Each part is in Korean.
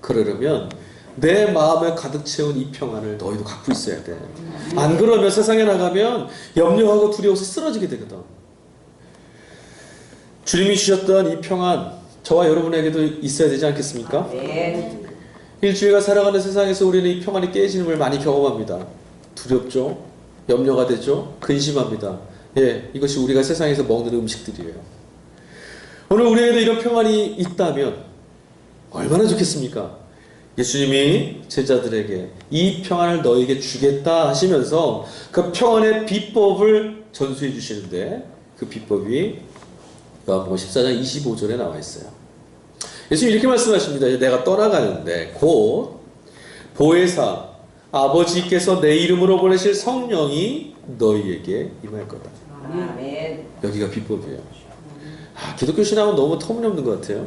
그러려면 내 마음을 가득 채운 이 평안을 너희도 갖고 있어야 돼. 안 그러면 세상에 나가면 염려하고 두려워서 쓰러지게 되거든. 주님이 주셨던 이 평안, 저와 여러분에게도 있어야 되지 않겠습니까? 네. 일주일간 살아가는 세상에서 우리는 이 평안이 깨지는 걸 많이 경험합니다. 두렵죠? 염려가 되죠? 근심합니다. 예, 이것이 우리가 세상에서 먹는 음식들이에요. 오늘 우리에게도 이런 평안이 있다면 얼마나 좋겠습니까? 예수님이 제자들에게 이 평안을 너에게 주겠다 하시면서 그 평안의 비법을 전수해 주시는데 그 비법이 요한복음 14장 25절에 나와 있어요. 예수님 이렇게 말씀하십니다. 내가 떠나가는데 곧 보혜사 아버지께서 내 이름으로 보내실 성령이 너희에게 임할 거다. 아멘. 여기가 비법이에요. 아, 기독교 신앙은 너무 터무니없는 것 같아요.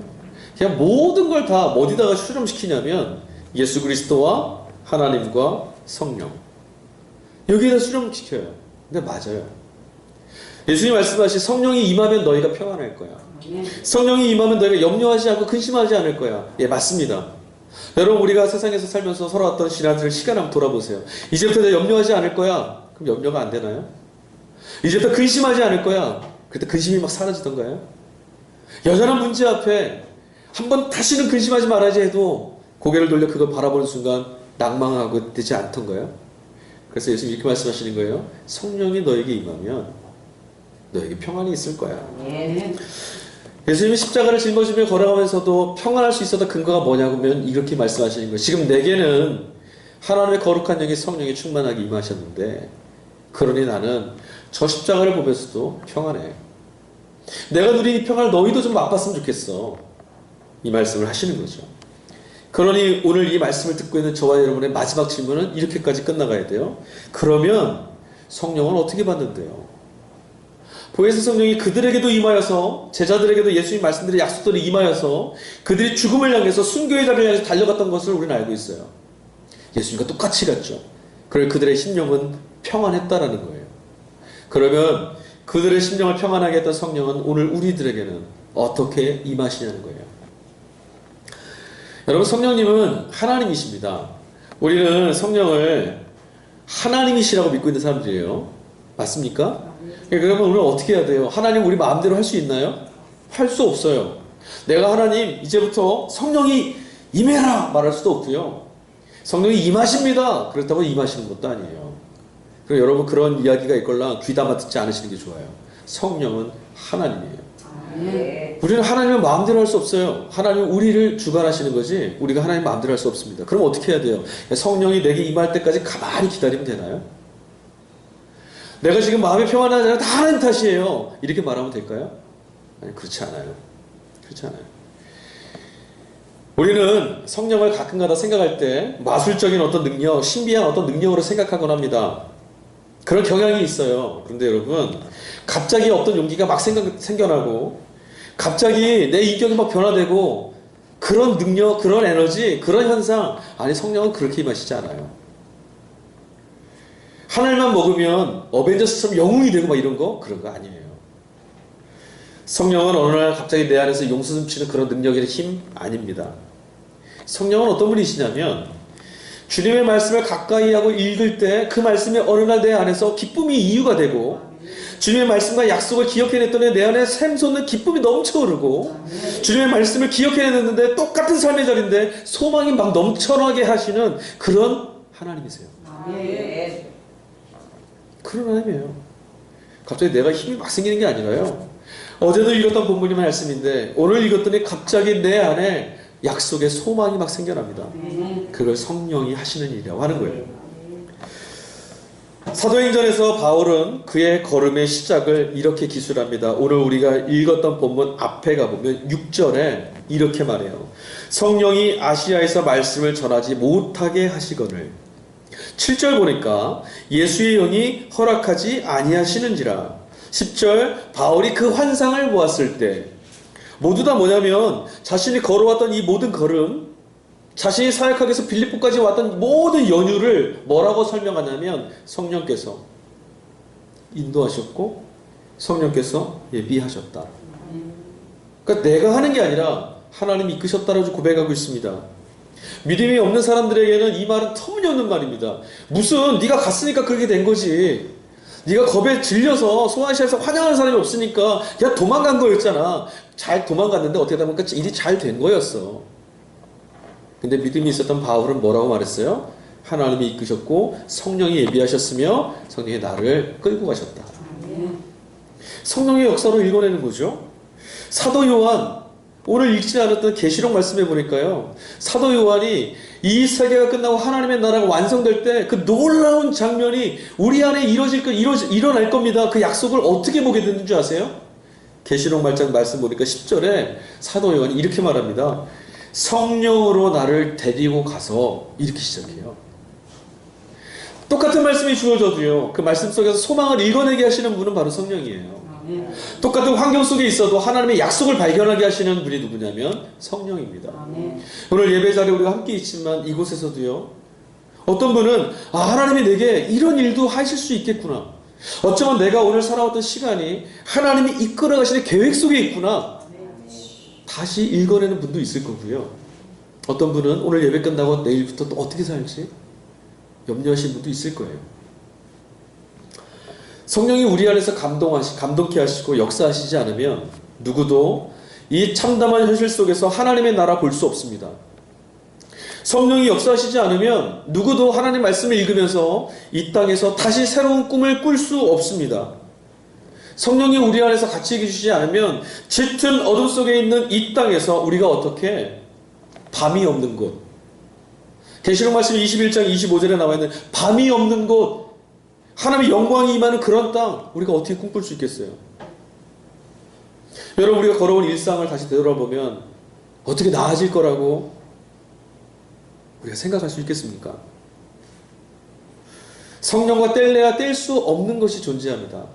그냥 모든 걸 다 어디다가 수렴시키냐면 예수 그리스도와 하나님과 성령 여기에다 수렴시켜요. 근데 맞아요. 예수님 말씀하신 성령이 임하면 너희가 평안할 거야. 성령이 임하면 너희가 염려하지 않고 근심하지 않을 거야. 예, 맞습니다. 여러분 우리가 세상에서 살면서 살아왔던 지난들 시간 한번 돌아보세요. 이제부터 내가 염려하지 않을 거야. 그럼 염려가 안 되나요? 이제부터 근심하지 않을 거야. 그때 근심이 막 사라지던가요? 여전한 문제 앞에 한번 다시는 근심하지 말아야지 해도 고개를 돌려 그걸 바라보는 순간 낭망하고 되지 않던가요? 그래서 예수님 이렇게 말씀하시는 거예요. 성령이 너에게 임하면 너에게 평안이 있을 거야. 아멘. 예수님이 십자가를 짊어지며 걸어가면서도 평안할 수 있었던 근거가 뭐냐면 이렇게 말씀하시는 거예요. 지금 내게는 하나님의 거룩한 영이 성령이 충만하게 임하셨는데 그러니 나는 저 십자가를 보면서도 평안해. 내가 누린 이 평안을 너희도 좀 맛봤으면 좋겠어. 이 말씀을 하시는 거죠. 그러니 오늘 이 말씀을 듣고 있는 저와 여러분의 마지막 질문은 이렇게까지 끝나가야 돼요. 그러면 성령은 어떻게 받는데요? 보혜사 성령이 그들에게도 임하여서 제자들에게도 예수님 말씀드린 약속들이 임하여서 그들이 죽음을 향해서 순교의 자리를 향해서 달려갔던 것을 우리는 알고 있어요. 예수님과 똑같이 갔죠. 그럴 그들의 심령은 평안했다라는 거예요. 그러면 그들의 심령을 평안하게 했던 성령은 오늘 우리들에게는 어떻게 임하시냐는 거예요. 여러분 성령님은 하나님이십니다. 우리는 성령을 하나님이시라고 믿고 있는 사람들이에요. 맞습니까? 그러면 우리는 어떻게 해야 돼요? 하나님 우리 마음대로 할 수 있나요? 할 수 없어요. 내가 하나님 이제부터 성령이 임해라 말할 수도 없고요. 성령이 임하십니다. 그렇다고 임하시는 것도 아니에요. 그리고 여러분 그런 이야기가 있걸라 귀담아 듣지 않으시는 게 좋아요. 성령은 하나님이에요. 네. 우리는 하나님을 마음대로 할 수 없어요. 하나님은 우리를 주관하시는 거지 우리가 하나님 마음대로 할 수 없습니다. 그럼 어떻게 해야 돼요? 성령이 내게 임할 때까지 가만히 기다리면 되나요? 내가 지금 마음이 평안하지 않아 다 하나님 탓이에요. 이렇게 말하면 될까요? 아니 그렇지 않아요. 그렇지 않아요. 우리는 성령을 가끔가다 생각할 때 마술적인 어떤 능력, 신비한 어떤 능력으로 생각하곤 합니다. 그런 경향이 있어요. 그런데 여러분, 갑자기 어떤 용기가 막 생각, 생겨나고, 갑자기 내 인격이 막 변화되고, 그런 능력, 그런 에너지, 그런 현상, 아니, 성령은 그렇게 임하시지 않아요. 하늘만 먹으면 어벤져스처럼 영웅이 되고 막 이런 거? 그런 거 아니에요. 성령은 어느 날 갑자기 내 안에서 용수 숨치는 그런 능력이나 힘 아닙니다. 성령은 어떤 분이시냐면 주님의 말씀을 가까이 하고 읽을 때 그 말씀이 어느 날 내 안에서 기쁨이 이유가 되고 주님의 말씀과 약속을 기억해냈더니 내 안에 샘솟는 기쁨이 넘쳐오르고 주님의 말씀을 기억해냈는데 똑같은 삶의 자리인데 소망이 막 넘쳐나게 하시는 그런 하나님이세요. 그런 하나님이에요. 갑자기 내가 힘이 막 생기는 게 아니라요. 어제도 읽었던 본문이 말씀인데 오늘 읽었더니 갑자기 내 안에 약속의 소망이 막 생겨납니다. 그걸 성령이 하시는 일이라고 하는 거예요. 사도행전에서 바울은 그의 걸음의 시작을 이렇게 기술합니다. 오늘 우리가 읽었던 본문 앞에 가보면 6절에 이렇게 말해요. 성령이 아시아에서 말씀을 전하지 못하게 하시거늘 7절 보니까 예수의 영이 허락하지 아니하시는지라 10절 바울이 그 환상을 보았을 때 모두 다 뭐냐면 자신이 걸어왔던 이 모든 걸음 자신이 사역하기 위해서 빌립보까지 왔던 모든 연유를 뭐라고 설명하냐면 성령께서 인도하셨고 성령께서 예비하셨다. 그러니까 내가 하는 게 아니라 하나님이 이끄셨다라고 고백하고 있습니다. 믿음이 없는 사람들에게는 이 말은 터무니없는 말입니다. 무슨 네가 갔으니까 그렇게 된 거지. 네가 겁에 질려서 소아시아에서 환영하는 사람이 없으니까 그냥 도망간 거였잖아. 잘 도망갔는데 어떻게 되면 일이 잘 된 거였어. 근데 믿음이 있었던 바울은 뭐라고 말했어요? 하나님이 이끄셨고 성령이 예비하셨으며 성령이 나를 끌고 가셨다. 성령의 역사로 읽어내는 거죠. 사도 요한 오늘 읽지 않았던 계시록 말씀해 보니까요. 사도 요한이 이 세계가 끝나고 하나님의 나라가 완성될 때 그 놀라운 장면이 우리 안에 이루어질 거 이루, 일어날 겁니다. 그 약속을 어떻게 보게 되는 줄 아세요? 계시록 말장 말씀 보니까 10절에 사도 요한이 이렇게 말합니다. 성령으로 나를 데리고 가서 이렇게 시작해요. 똑같은 말씀이 주어져도요. 그 말씀 속에서 소망을 읽어내게 하시는 분은 바로 성령이에요. 똑같은 환경 속에 있어도 하나님의 약속을 발견하게 하시는 분이 누구냐면 성령입니다. 오늘 예배 자리에 우리가 함께 있지만 이곳에서도요. 어떤 분은 아 하나님이 내게 이런 일도 하실 수 있겠구나. 어쩌면 내가 오늘 살아왔던 시간이 하나님이 이끌어 가시는 계획 속에 있구나. 다시 읽어내는 분도 있을 거고요. 어떤 분은 오늘 예배 끝나고 내일부터 또 어떻게 살지 염려하시는 분도 있을 거예요. 성령이 우리 안에서 감동하시, 감동케 하시고 역사하시지 않으면 누구도 이 참담한 현실 속에서 하나님의 나라 볼 수 없습니다. 성령이 역사하시지 않으면 누구도 하나님 말씀을 읽으면서 이 땅에서 다시 새로운 꿈을 꿀 수 없습니다. 성령이 우리 안에서 같이 계시지 않으면 짙은 어둠 속에 있는 이 땅에서 우리가 어떻게 밤이 없는 곳 계시록 말씀 21장 25절에 나와 있는 밤이 없는 곳 하나님의 영광이 임하는 그런 땅 우리가 어떻게 꿈꿀 수 있겠어요? 여러분 우리가 걸어온 일상을 다시 되돌아보면 어떻게 나아질 거라고 우리가 생각할 수 있겠습니까? 성령과 뗄래야 뗄 수 없는 것이 존재합니다.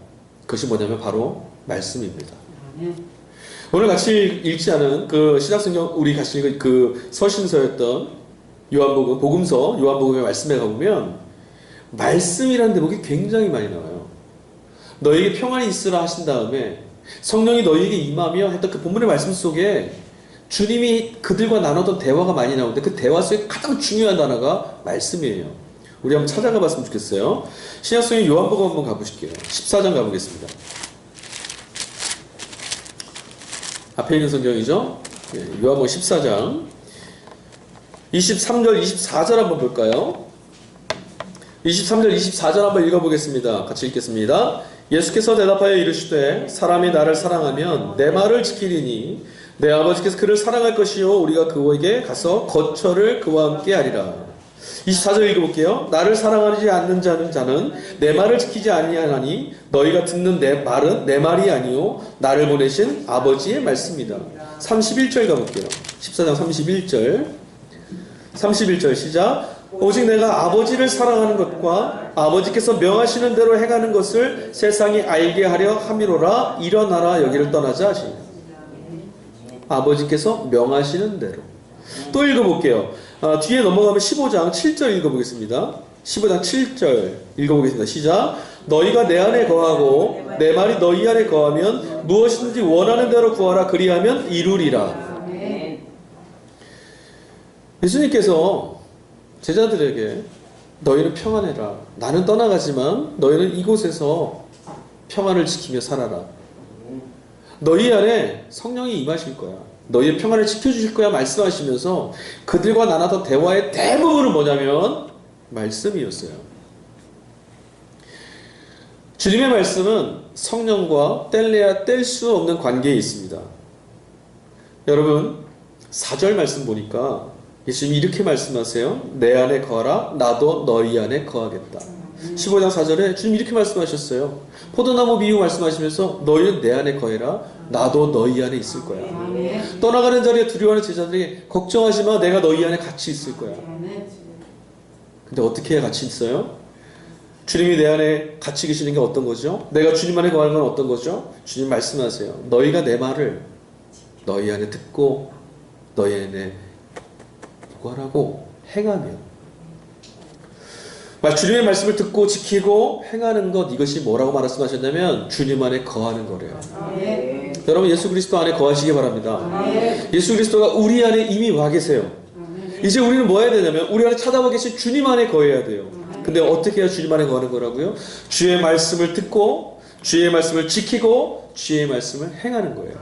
그것이 뭐냐면 바로 말씀입니다. 오늘 같이 읽지 않은 그 신약성경 우리 같이 읽은 그 서신서였던 요한복음 복음서 요한복음의 말씀에 가보면 말씀이라는 대목이 굉장히 많이 나와요. 너에게 평안이 있으라 하신 다음에 성령이 너에게 임하며 했던 그 본문의 말씀 속에 주님이 그들과 나눴던 대화가 많이 나오는데 그 대화 속에 가장 중요한 단어가 말씀이에요. 우리 한번 찾아가 봤으면 좋겠어요. 신약성경 요한복음 한번 가보실게요. 14장 가보겠습니다. 앞에 있는 성경이죠. 예, 요한복음 14장 23절 24절 한번 볼까요? 23절 24절 한번 읽어보겠습니다. 같이 읽겠습니다. 예수께서 대답하여 이르시되 사람이 나를 사랑하면 내 말을 지키리니 내 아버지께서 그를 사랑할 것이요 우리가 그에게 가서 거처를 그와 함께 하리라. 24절 읽어볼게요. 나를 사랑하지 않는 자는 자는 내 말을 지키지 아니하나니 너희가 듣는 내 말은 내 말이 아니요 나를 보내신 아버지의 말씀이다. 31절 가볼게요. 14장 31절 31절 시작 오직 내가 아버지를 사랑하는 것과 아버지께서 명하시는 대로 행하는 것을 세상이 알게 하려 함이로라 일어나라 여기를 떠나자 하시니. 아버지께서 명하시는 대로. 또 읽어볼게요. 아, 뒤에 넘어가면 15장 7절 읽어보겠습니다. 15장 7절 읽어보겠습니다. 시작. 너희가 내 안에 거하고 내 말이 너희 안에 거하면 무엇이든지 원하는 대로 구하라. 그리하면 이루리라. 예수님께서 제자들에게 너희는 평안해라. 나는 떠나가지만 너희는 이곳에서 평안을 지키며 살아라. 너희 안에 성령이 임하실 거야. 너희의 평안을 지켜주실 거야 말씀하시면서 그들과 나눴던 대화의 대부분은 뭐냐면 말씀이었어요. 주님의 말씀은 성령과 뗄래야 뗄 수 없는 관계에 있습니다. 여러분, 4절 말씀 보니까 예수님이 이렇게 말씀하세요. 내 안에 거하라. 나도 너희 안에 거하겠다. 15장 4절에 주님 이렇게 말씀하셨어요. 포도나무 비유 말씀하시면서 너희는 내 안에 거해라. 나도 너희 안에 있을 거야. 떠나가는 자리에 두려워하는 제자들이 걱정하지 마. 내가 너희 안에 같이 있을 거야. 근데 어떻게 해야 같이 있어요? 주님이 내 안에 같이 계시는 게 어떤 거죠? 내가 주님 안에 거하는 건 어떤 거죠? 주님 말씀하세요. 너희가 내 말을 너희 안에 듣고 너희 안에 구하라고 행하면 말 주님의 말씀을 듣고 지키고 행하는 것 이것이 뭐라고 말씀하셨냐면 주님 안에 거하는 거래요. 아멘. 여러분 예수 그리스도 안에 거하시기 바랍니다. 아멘. 예수 그리스도가 우리 안에 이미 와 계세요. 아멘. 이제 우리는 뭐 해야 되냐면 우리 안에 찾아보고 계신 주님 안에 거해야 돼요. 근데 어떻게 해야 주님 안에 거하는 거라고요? 주의 말씀을 듣고 주의 말씀을 지키고 주의 말씀을 행하는 거예요.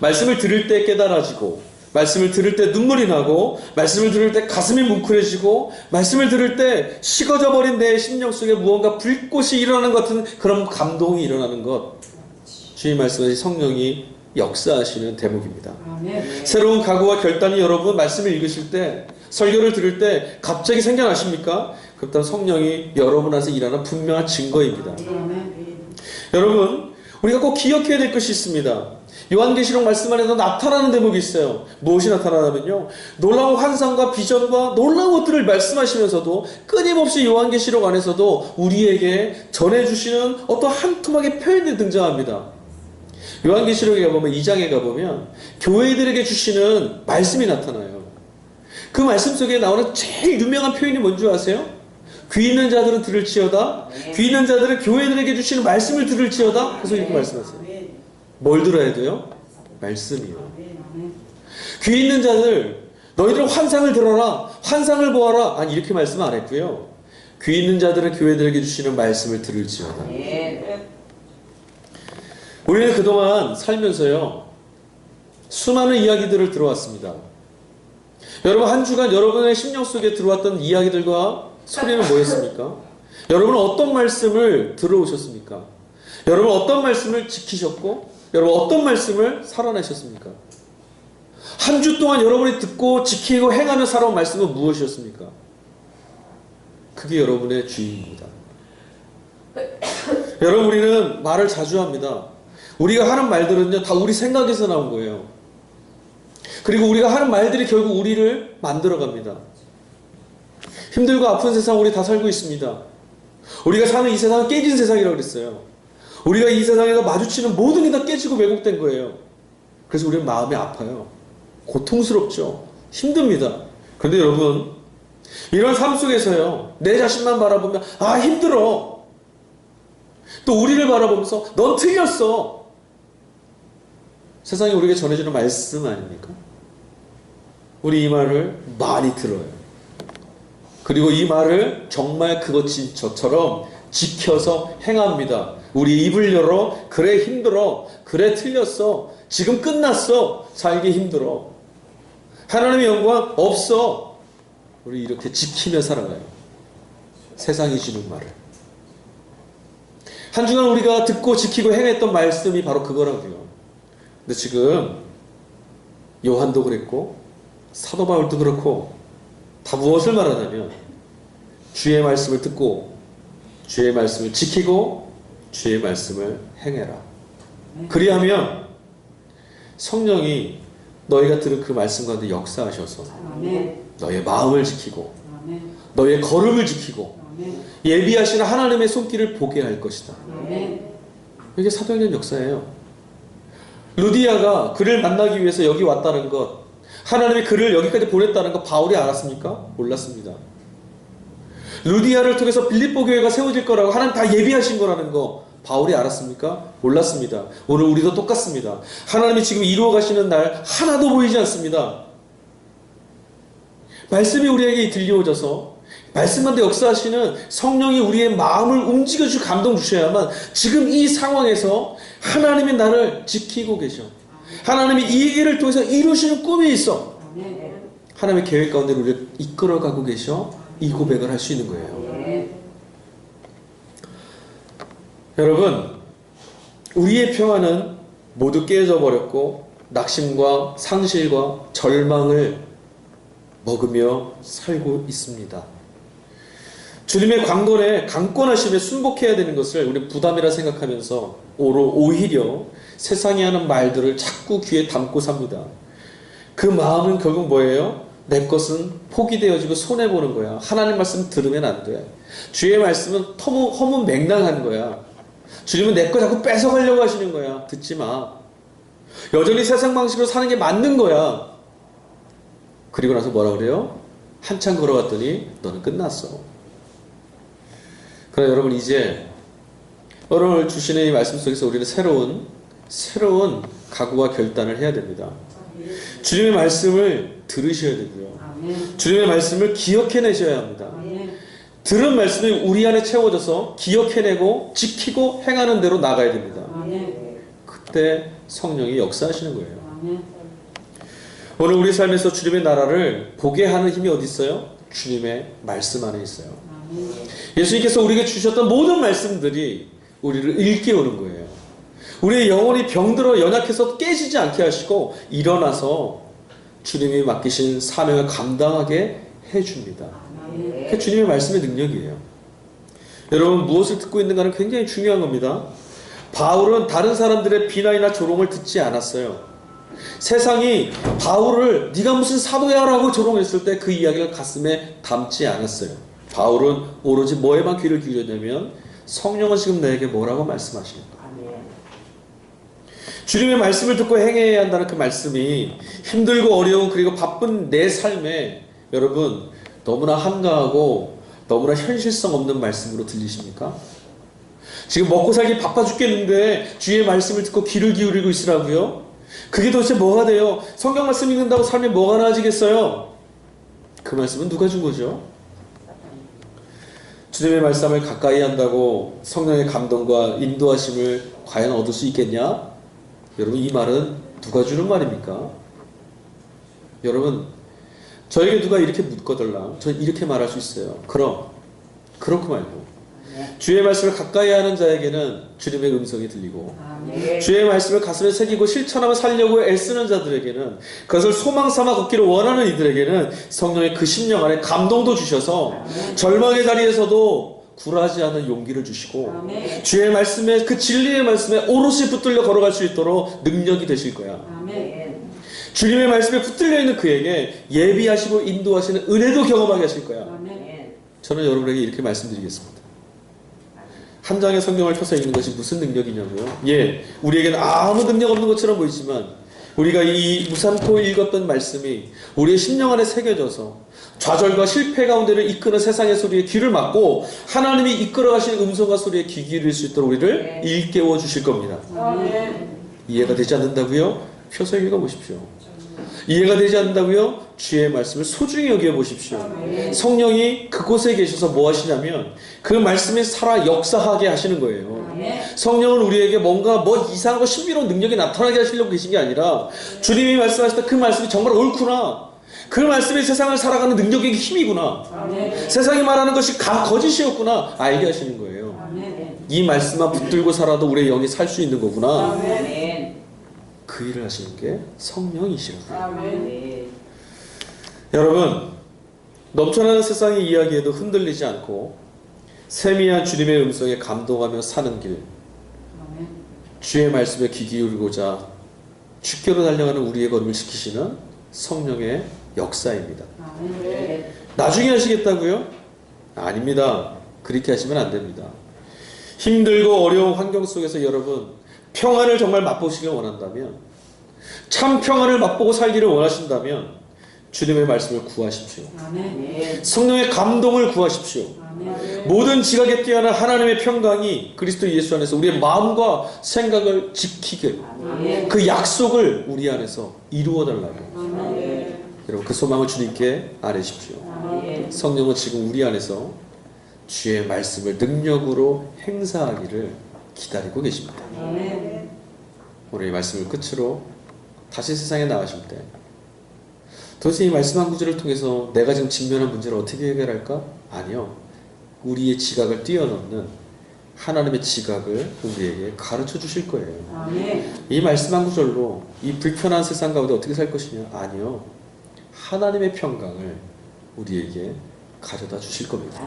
말씀을 들을 때 깨달아지고 말씀을 들을 때 눈물이 나고 말씀을 들을 때 가슴이 뭉클해지고 말씀을 들을 때 식어져 버린 내 심령 속에 무언가 불꽃이 일어나는 것 같은 그런 감동이 일어나는 것 주의 말씀의 성령이 역사하시는 대목입니다. 아멘. 새로운 각오와 결단이 여러분 말씀을 읽으실 때 설교를 들을 때 갑자기 생겨나십니까? 그렇다면 성령이 여러분 안에서 일하는 분명한 증거입니다. 아멘. 여러분, 우리가 꼭 기억해야 될 것이 있습니다. 요한계시록 말씀 안에서 나타나는 대목이 있어요. 무엇이 나타나냐면요. 놀라운 환상과 비전과 놀라운 것들을 말씀하시면서도 끊임없이 요한계시록 안에서도 우리에게 전해주시는 어떤 한 토막의 표현이 등장합니다. 요한계시록에 가보면 2장에 가보면 교회들에게 주시는 말씀이 나타나요. 그 말씀 속에 나오는 제일 유명한 표현이 뭔지 아세요? 귀 있는 자들은 들을지어다. 귀 있는 자들은 교회들에게 주시는 말씀을 들을지어다. 그래서 이렇게 말씀하세요. 아멘. 뭘 들어야 돼요? 말씀이요. 귀 있는 자들, 너희들은 환상을 들어라. 환상을 보아라. 아니, 이렇게 말씀 안 했고요. 귀 있는 자들은 교회들에게 주시는 말씀을 들을지어다. 우리는 그동안 살면서요, 수많은 이야기들을 들어왔습니다. 여러분, 한 주간 여러분의 심령 속에 들어왔던 이야기들과 소리는 뭐였습니까? 여러분은 어떤 말씀을 들어오셨습니까? 여러분 어떤 말씀을 지키셨고, 여러분 어떤 말씀을 살아내셨습니까? 한 주 동안 여러분이 듣고 지키고 행하며 살아온 말씀은 무엇이었습니까? 그게 여러분의 주인입니다. 여러분 우리는 말을 자주 합니다. 우리가 하는 말들은요 다 우리 생각에서 나온 거예요. 그리고 우리가 하는 말들이 결국 우리를 만들어 갑니다. 힘들고 아픈 세상 우리 다 살고 있습니다. 우리가 사는 이 세상은 깨진 세상이라고 그랬어요. 우리가 이 세상에서 마주치는 모든 게 다 깨지고 왜곡된 거예요. 그래서 우리는 마음이 아파요. 고통스럽죠. 힘듭니다. 그런데 여러분, 이런 삶 속에서요, 내 자신만 바라보면, 아, 힘들어. 또 우리를 바라보면서, 넌 틀렸어. 세상이 우리에게 전해주는 말씀 아닙니까? 우리 이 말을 많이 들어요. 그리고 이 말을 정말 그것이 저처럼 지켜서 행합니다. 우리 입을 열어, 그래 힘들어, 그래 틀렸어, 지금 끝났어, 살기 힘들어. 하나님의 영광 없어. 우리 이렇게 지키며 살아가요. 세상이 주는 말을. 한 주간 우리가 듣고 지키고 행했던 말씀이 바로 그거라고요. 근데 지금 요한도 그랬고 사도 바울도 그렇고 다 무엇을 말하냐면 주의 말씀을 듣고 주의 말씀을 지키고 주의 말씀을 행해라. 그리하면 성령이 너희가 들은 그 말씀 가운데 역사하셔서. 너의 마음을 지키고. 너의 걸음을 지키고. 예비하시는 하나님의 손길을 보게 할 것이다. 이게 사도행전 역사예요. 루디아가 그를 만나기 위해서 여기 왔다는 것, 하나님이 그를 여기까지 보냈다는 것 바울이 알았습니까? 몰랐습니다. 루디아를 통해서 빌립보 교회가 세워질 거라고 하나님 다 예비하신 거라는 거 바울이 알았습니까? 몰랐습니다. 오늘 우리도 똑같습니다. 하나님이 지금 이루어 가시는 날 하나도 보이지 않습니다. 말씀이 우리에게 들려오셔서 말씀만 도 역사하시는 성령이 우리의 마음을 움직여 주 감동 주셔야만 지금 이 상황에서 하나님이 나를 지키고 계셔. 하나님이 이 일을 통해서 이루시는 꿈이 있어. 아멘. 하나님의 계획 가운데 우리를 이끌어가고 계셔. 이 고백을 할 수 있는 거예요. 아멘. 여러분, 우리의 평화는 모두 깨져 버렸고 낙심과 상실과 절망을 먹으며 살고 있습니다. 주님의 강권에 강권하심에 순복해야 되는 것을 우리 부담이라 생각하면서 오로 오히려 세상이 하는 말들을 자꾸 귀에 담고 삽니다. 그 마음은 결국 뭐예요? 내 것은 포기되어지고 손해 보는 거야. 하나님 말씀 들으면 안 돼. 주의 말씀은 허무, 허무 맹랑한 거야. 주님은 내 거 자꾸 뺏어가려고 하시는 거야. 듣지 마. 여전히 세상 방식으로 사는 게 맞는 거야. 그리고 나서 뭐라 그래요? 한참 걸어갔더니 너는 끝났어. 그러나 여러분 이제 오늘 주시는 이 말씀 속에서 우리는 새로운 새로운 각오와 결단을 해야 됩니다. 주님의 말씀을 들으셔야 되고요. 주님의 말씀을 기억해내셔야 합니다. 들은 말씀이 우리 안에 채워져서 기억해내고 지키고 행하는 대로 나가야 됩니다. 그때 성령이 역사하시는 거예요. 오늘 우리 삶에서 주님의 나라를 보게 하는 힘이 어디 있어요? 주님의 말씀 안에 있어요. 예수님께서 우리에게 주셨던 모든 말씀들이 우리를 일깨우는 거예요. 우리의 영혼이 병들어 연약해서 깨지지 않게 하시고 일어나서 주님이 맡기신 사명을 감당하게 해줍니다. 그게 주님의 말씀의 능력이에요. 여러분 무엇을 듣고 있는가는 굉장히 중요한 겁니다. 바울은 다른 사람들의 비난이나 조롱을 듣지 않았어요. 세상이 바울을 네가 무슨 사도야라고 조롱했을 때 그 이야기를 가슴에 담지 않았어요. 바울은 오로지 뭐에만 귀를 기울였냐면 성령은 지금 내게 뭐라고 말씀하시는가. 주님의 말씀을 듣고 행해야 한다는 그 말씀이 힘들고 어려운 그리고 바쁜 내 삶에 여러분 너무나 한가하고 너무나 현실성 없는 말씀으로 들리십니까? 지금 먹고 살기 바빠 죽겠는데 주의 말씀을 듣고 귀를 기울이고 있으라고요? 그게 도대체 뭐가 돼요? 성경 말씀 읽는다고 삶이 뭐가 나아지겠어요? 그 말씀은 누가 준 거죠? 주님의 말씀을 가까이 한다고 성령의 감동과 인도하심을 과연 얻을 수 있겠냐? 여러분 이 말은 누가 주는 말입니까? 여러분 저에게 누가 이렇게 묻거들라 전 이렇게 말할 수 있어요. 그럼 그렇고 말고. 주의 말씀을 가까이 하는 자에게는 주님의 음성이 들리고. 주의 말씀을 가슴에 새기고 실천하며 살려고 애쓰는 자들에게는 그것을 소망 삼아 걷기를 원하는 이들에게는 성령의 그 심령 안에 감동도 주셔서 절망의 자리에서도 굴하지 않은 용기를 주시고 아멘. 주의 말씀에 그 진리의 말씀에 오롯이 붙들려 걸어갈 수 있도록 능력이 되실 거야. 아멘. 주님의 말씀에 붙들려 있는 그에게 예비하시고 인도하시는 은혜도 경험하게 하실 거야. 아멘. 저는 여러분에게 이렇게 말씀드리겠습니다. 한 장의 성경을 펴서 읽는 것이 무슨 능력이냐고요? 예, 우리에게는 아무 능력 없는 것처럼 보이지만 우리가 이 무산코 읽었던 말씀이 우리의 심령 안에 새겨져서 좌절과 실패 가운데를 이끄는 세상의 소리에 귀를 막고 하나님이 이끌어 가신 음성과 소리에 귀 기울일 수 있도록 우리를 일깨워 주실 겁니다. 아멘. 이해가 되지 않는다고요? 펴서 읽어 보십시오. 이해가 되지 않는다고요? 주의 말씀을 소중히 여겨 보십시오. 성령이 그곳에 계셔서 뭐 하시냐면 그 말씀이 살아 역사하게 하시는 거예요. 아멘. 성령은 우리에게 뭔가 뭐 이상하고 신비로운 능력이 나타나게 하시려고 계신 게 아니라 주님이 말씀하실 때그 말씀이 정말 옳구나. 그 말씀이 세상을 살아가는 능력의 힘이구나. 아멘. 세상이 말하는 것이 가, 거짓이었구나. 알게 하시는 거예요. 아멘. 이 말씀만 붙들고 살아도 우리의 영이 살 수 있는 거구나. 아멘. 그 일을 하시는 게 성령이시라고요. 아멘. 여러분, 넘쳐나는 세상의 이야기에도 흔들리지 않고 세미한 주님의 음성에 감동하며 사는 길. 주의 말씀에 귀 기울이고자 주께로 달려가는 우리의 걸음을 지키시는 성령의 역사입니다. 아멘. 나중에 하시겠다고요? 아닙니다. 그렇게 하시면 안 됩니다. 힘들고 어려운 환경 속에서 여러분 평안을 정말 맛보시길 원한다면 참 평안을 맛보고 살기를 원하신다면 주님의 말씀을 구하십시오. 아멘. 성령의 감동을 구하십시오. 아멘. 모든 지각에 뛰어난 하나님의 평강이 그리스도 예수 안에서 우리의 마음과 생각을 지키게 아멘. 그 약속을 우리 안에서 이루어 달라고. 여러분 그 소망을 주님께 아뢰십시오. 성령은 지금 우리 안에서 주의 말씀을 능력으로 행사하기를 기다리고 계십니다. 오늘 이 말씀을 끝으로 다시 세상에 나가실 때 도대체 이 말씀 한 구절을 통해서 내가 지금 직면한 문제를 어떻게 해결할까? 아니요. 우리의 지각을 뛰어넘는 하나님의 지각을 우리에게 가르쳐 주실 거예요. 이 말씀 한 구절로 이 불편한 세상 가운데 어떻게 살 것이냐? 아니요. 하나님의 평강을 우리에게 가져다 주실 겁니다.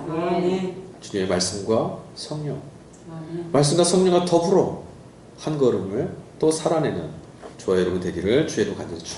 주님의 말씀과 성령. 말씀과 성령과 더불어 한 걸음을 또 살아내는 저와 여러분 되기를 주의 이름 간절히 축